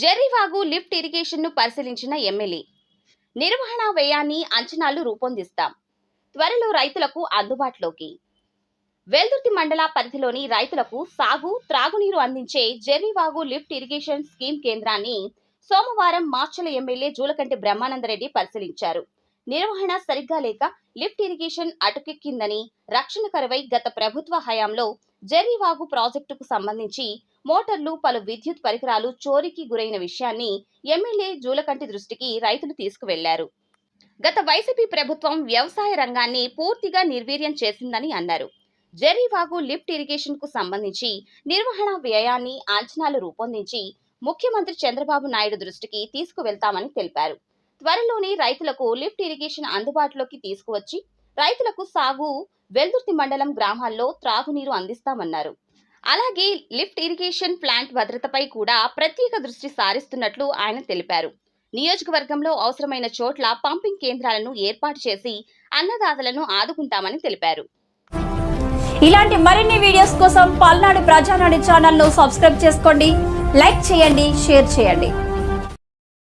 జెర్రీవాగు lift ఇరిగేషన్ను పరిశీలించిన MLA నిర్వహణ వ్యయాన్ని అంచనాలు రూపొందిస్తాం. త్వరలో రైతులకు అందుబాటులోకి. వెల్దుర్తి మండల పరిధిలోని రైతులకు సాగు త్రాగునీరు అందించే జెర్రీవాగు లిఫ్ట్ ఇరిగేషన్ స్కీమ్ కేంద్రాన్ని సోమవారం మార్చల ఎమ్మెల్యే జూలకంటి బ్రహ్మానందరెడ్డి పరిశీలించారు. నిర్వహణ సరిగ్గా లేక లిఫ్ట్ ఇరిగేషన్ అటుకెక్కిందని రక్షణ కరువై గత ప్రభుత్వ హయాంలో జెర్రీవాగు ప్రాజెక్టుకు సంబంధించి మోటార్లు పలు విద్యుత్ పరికరాలు చోరీకి గురైన విషయాన్ని ఎమ్మెల్యే జూలకంటి దృష్టికి రైతులు తీసుకువెళ్ళారు. గత వైసీపీ ప్రభుత్వం వ్యవసాయ రంగాన్ని పూర్తిగా నిర్వీర్యం చేసిందని అన్నారు. జెర్రీవాగు లిఫ్ట్ ఇరిగేషన్కు సంబంధించి నిర్వహణ వ్యయాన్ని అంచనాలు రూపొందించి ముఖ్యమంత్రి చంద్రబాబు నాయుడు దృష్టికి తీసుకువెళ్తామని తెలిపారు. త్వరలోనే రైతులకు లిఫ్ట్ ఇరిగేషన్ అందుబాటులోకి తీసుకువచ్చి రైతులకు సాగు వెల్దుర్తి మండలం గ్రామాల్లో త్రాగునీరు అందిస్తామన్నారు. అలాగే లిఫ్ట్ ఇరిగేషన్ ప్లాంట్ భద్రతపై కూడా ప్రత్యేక దృష్టి సారిస్తున్నట్లు ఆయన తెలిపారు. నియోజకవర్గంలో అవసరమైన చోట్ల పంపింగ్ కేంద్రాలను ఏర్పాటు చేసి అన్నదాతలను ఆదుకుంటామని తెలిపారు. ఇలాంటి మరిన్ని వీడియోస్ కోసం పల్నాడు ప్రజానాడు ఛానల్ను సబ్స్క్రైబ్ చేసుకోండి లైక్ చేయండి షేర్ చేయండి.